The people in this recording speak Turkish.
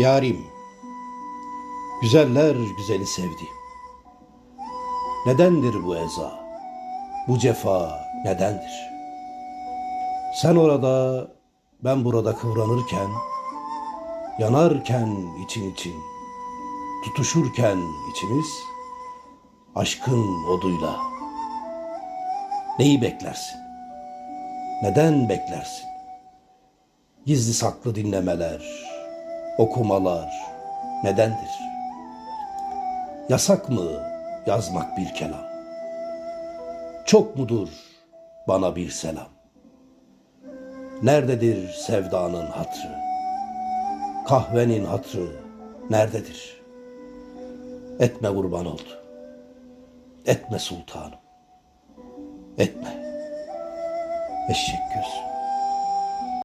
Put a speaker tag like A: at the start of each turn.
A: Yarim, güzeller güzeli sevdiğim. Nedendir bu eza, bu cefa nedendir? Sen orada, ben burada kıvranırken, yanarken için için, tutuşurken içimiz, aşkın oduyla. Neyi beklersin? Neden beklersin? Gizli saklı dinlemeler, okumalar nedendir? Yasak mı yazmak bir kelam? Çok mudur bana bir selam? Nerededir sevdanın hatrı? Kahvenin hatrı nerededir? Etme kurban oldu. Etme sultanım. Etme. Eşek göz.